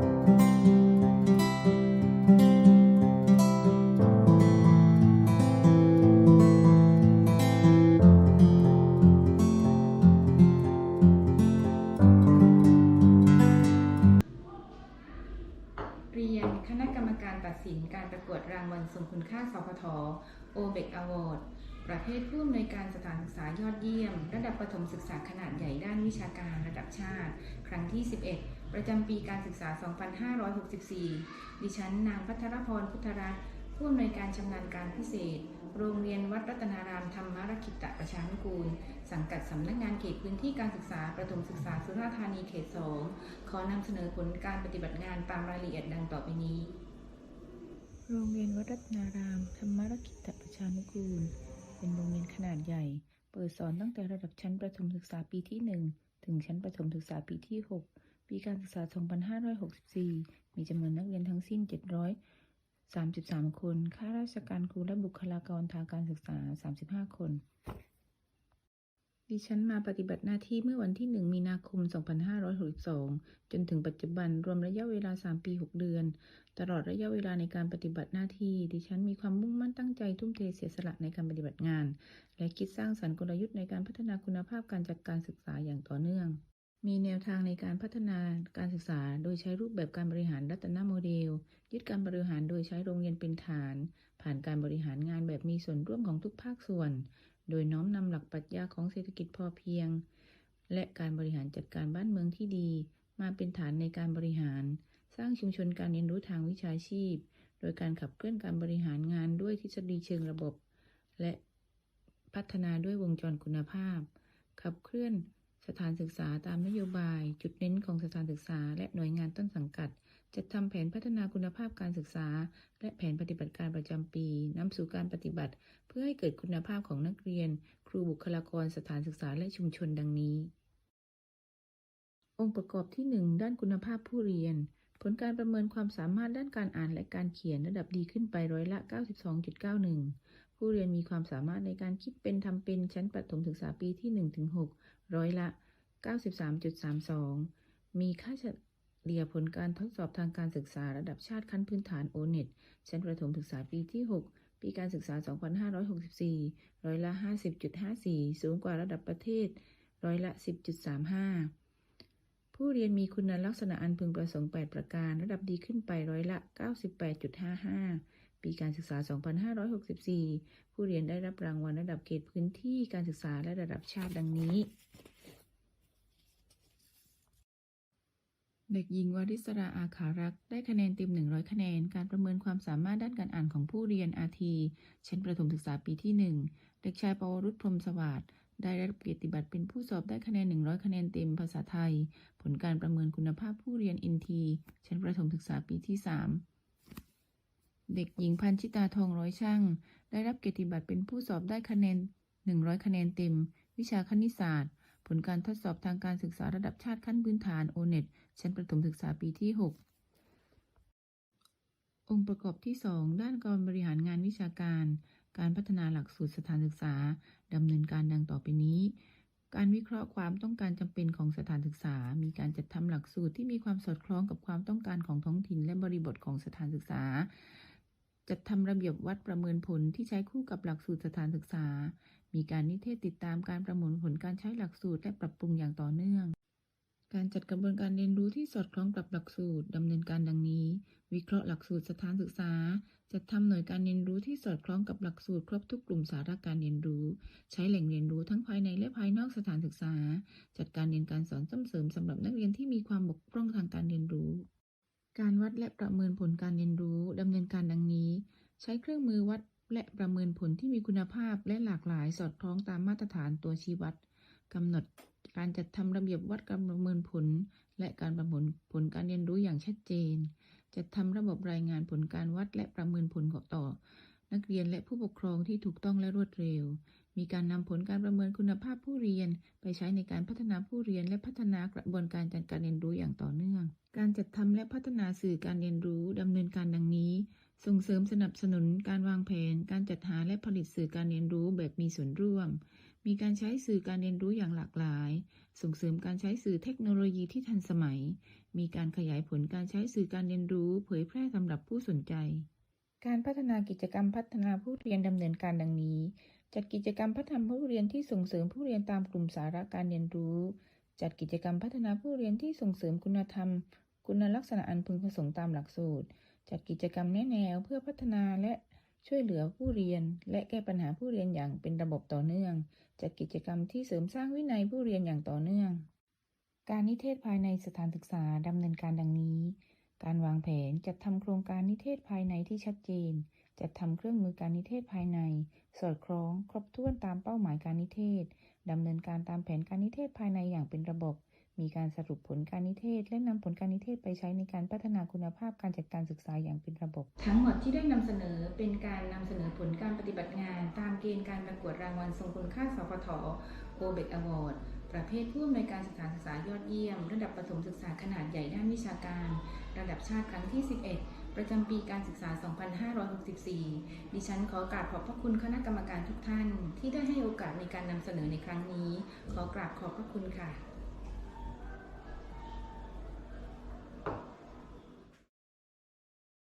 เรียนคณะกรรมการตัดสินการประกวดรางวัลทรงคุณค่าสพทโอเบกอวอร์ดประเภทผู้อำนวยการสถานศึกษายอดเยี่ยม ระดับประถมศึกษาขนาดใหญ่ด้านวิชาการระดับชาติ ครั้งที่ 11 ประจำปีการศึกษา 2564 ดิฉันนางพัทรพรพุทธรัตน์ผู้อำนวยการชำนาญการพิเศษ โรงเรียนวัดรัตนารามธรรมรคิตประชานุกูล สังกัดสำนักงานเขตพื้นที่การศึกษาประถมศึกษาสุราษฎร์ธานีเขต 2 ขอนำเสนอผลการปฏิบัติงานตามรายละเอียดดังต่อไปนี้ โรงเรียนวัดรัตนารามธรรมรกิตประชานุกูล เป็นโรงเรียนขนาดใหญ่ เปิดสอนตั้งแต่ระดับชั้นประถมศึกษาปีที่ 1 ถึงชั้นประถมศึกษาปีที่ 6 ปีการศึกษา 2564 มีจำนวนนักเรียนทั้งสิ้น 733 คน ข้าราชการครูและบุคลากรทางการศึกษา 35 คน ดิฉันมาปฏิบัติหน้าที่เมื่อวันที่ 1 มีนาคม 2562 จนถึงปัจจุบันรวมระยะเวลา 3 ปี 6 เดือน ตลอดระยะเวลาในการปฏิบัติหน้าที่ ดิฉันมีความมุ่งมั่นตั้งใจทุ่มเทเสียสละในการปฏิบัติงาน และคิดสร้างสรรค์กลยุทธ์ในการพัฒนาคุณภาพการจัดการศึกษาอย่างต่อเนื่อง มีแนวทางในการพัฒนาการศึกษา โดยใช้รูปแบบการบริหารรัตนโมเดล ยึดการบริหารโดยใช้โรงเรียนเป็นฐาน ผ่านการบริหารงานแบบมีส่วนร่วมของทุกภาคส่วน โดยน้อมนำหลักปรัชญาของเศรษฐกิจพอเพียง และการบริหารจัดการบ้านเมืองที่ดี มาเป็นฐานในการบริหาร สร้างชุมชนการเรียนรู้ทางวิชาชีพ โดยการขับเคลื่อนการบริหารงานด้วยทฤษฎีเชิงระบบ และพัฒนาด้วยวงจรคุณภาพ ขับเคลื่อน สถานศึกษาตามนโยบาย จุดเน้นของสถานศึกษา และหน่วยงานต้นสังกัด จัดทำแผนพัฒนาคุณภาพการศึกษา และแผนปฏิบัติการประจำปีนำสู่การปฏิบัติ เพื่อให้เกิดคุณภาพของนักเรียน ครูบุคลากรสถานศึกษาและชุมชนดังนี้ องค์ประกอบที่ 1 ด้านคุณภาพผู้เรียน ผลการประเมินความสามารถด้านการอ่านและการเขียนระดับดีขึ้นไปร้อยละ 92.91 ผู้เรียนมีความสามารถในการคิดเป็นทำเป็นชั้นประถมศึกษาปีที่ 1-6 ร้อยละ 93.32 มีค่าเฉลี่ยผลการทดสอบทางการศึกษาระดับชาติขั้นพื้นฐาน O-NET ชั้นประถมศึกษาปีที่ 6 ปีการศึกษา 2564 ร้อยละ 50.54 สูงกว่าระดับประเทศ ร้อยละ 10.35ผู้เรียนมีคุณลักษณะอันพึงประสงค์ 8 ประการ ระดับดีขึ้นไปร้อยละ 98.55 ปีการศึกษา 2564 ผู้เรียนได้รับรางวัลระดับเขตพื้นที่การศึกษาและระดับชาติดังนี้ เด็กหญิงวริศราอาขารักได้คะแนนเต็ม 100 คะแนน การประเมินความสามารถด้านการอ่านของผู้เรียนอาทีชั้นประถมศึกษาปีที่ 1 เด็กชายปวรุษพรมสวัสดิ์ได้รับเกียรติบัตรเป็นผู้สอบได้คะแนน 100 คะแนนเต็มภาษาไทย ผลการประเมินคุณภาพผู้เรียน NT ชั้นประถมศึกษาปีที่ 3 เด็กหญิงพันชิตาทองร้อยช่าง ได้รับเกียรติบัตรเป็นผู้สอบได้คะแนน 100 คะแนนเต็ม วิชาคณิตศาสตร์ ผลการทดสอบทางการศึกษาระดับชาติขั้นพื้นฐาน O-NET ชั้นประถมศึกษาปีที่ 6 องค์ประกอบที่ 2 ด้านการบริหารงานวิชาการ การพัฒนาหลักสูตรสถานศึกษาดำเนินการดังต่อไปนี้ การวิเคราะห์ความต้องการจำเป็นของสถานศึกษา มีการจัดทำหลักสูตรที่มีความสอดคล้องกับความต้องการของท้องถิ่นและบริบทของสถานศึกษา จัดทำระเบียบวัดประเมินผลที่ใช้คู่กับหลักสูตรสถานศึกษา มีการนิเทศติดตามการประเมินผลการใช้หลักสูตรและปรับปรุงอย่างต่อเนื่อง การจัดกระบวนการเรียนรู้ที่สอดคล้องกับหลักสูตรดำเนินการดังนี้ วิเคราะห์หลักสูตรสถานศึกษา จัดทำหน่วยการเรียนรู้ที่สอดคล้องกับหลักสูตรครบทุกกลุ่มสาระการเรียนรู้ ใช้แหล่งเรียนรู้ทั้งภายในและภายนอกสถานศึกษา จัดการเรียนการสอนสริมเสริมสำหรับนักเรียนที่มีความบกพร่องทางการเรียนรู้ การวัดและประเมินผลการเรียนรู้ดำเนินการดังนี้ ใช้เครื่องมือวัดและประเมินผลที่มีคุณภาพและหลากหลายสอดคล้องตามมาตรฐานตัวชี้วัดกำหนดการจัดทำระเบียบวัดการประเมินผล และการประเมินผลการเรียนรู้อย่างชัดเจน จัดทำระบบรายงานผลการวัดและประเมินผลของต่อ นักเรียนและผู้ปกครองที่ถูกต้องและรวดเร็ว มีการนำผลการประเมินคุณภาพผู้เรียน ไปใช้ในการพัฒนาผู้เรียนและพัฒนากระบวนการจัดการเรียนรู้อย่างต่อเนื่อง การจัดทำและพัฒนาสื่อการเรียนรู้ดำเนินการดังนี้ ส่งเสริมสนับสนุนการวางแผน การจัดหาและผลิตสื่อการเรียนรู้แบบมีส่วนร่วม มีการใช้สื่อการเรียนรู้อย่างหลากหลาย ส่งเสริมการใช้สื่อเทคโนโลยีที่ทันสมัย มีการขยายผลการใช้สื่อการเรียนรู้ เผยแพร่สำหรับผู้สนใจ การพัฒนากิจกรรมพัฒนาผู้เรียนดำเนินการดังนี้ จัดกิจกรรมพัฒนาผู้เรียนที่ส่งเสริมผู้เรียนตามกลุ่มสาระการเรียนรู้ จัดกิจกรรมพัฒนาผู้เรียนที่ส่งเสริมคุณธรรม คุณลักษณะอันพึงประสงค์ตามหลักสูตร จัดกิจกรรมแนแนวเพื่อพัฒนาและช่วยเหลือผู้เรียน และแก้ปัญหาผู้เรียนอย่างเป็นระบบต่อเนื่อง จัดกิจกรรมที่เสริมสร้างวินัยผู้เรียนอย่างต่อเนื่อง การนิเทศภายในสถานศึกษาดำเนินการดังนี้ การวางแผนจัดทำโครงการนิเทศภายในที่ชัดเจน จัดทำเครื่องมือการนิเทศภายใน สอดคล้อง ครบถ้วนตามเป้าหมายการนิเทศดำเนินการตามแผนการนิเทศภายในอย่างเป็นระบบ มีการสรุปผลการนิเทศ และนำผลการนิเทศไปใช้ในการพัฒนาคุณภาพการจัดการศึกษาอย่างเป็นระบบ ทั้งหมดที่ได้นำเสนอเป็นการนำเสนอผลการปฏิบัติงาน ตามเกณฑ์การประกวดรางวัลทรงคุณค่าสพทโอเบกอวอร์ดประเภทผู้อำนวยการสถานศึกษายอดเยี่ยม ระดับประถมศึกษาขนาดใหญ่ด้านวิชาการ ระดับชาติครั้งที่ 11 ประจำปีการศึกษา 2564 ดิฉันขอกราบขอบพระคุณคณะกรรมการทุกท่าน ที่ได้ให้โอกาสในการนำเสนอในครั้งนี้ ขอกราบขอบพระคุณค่ะ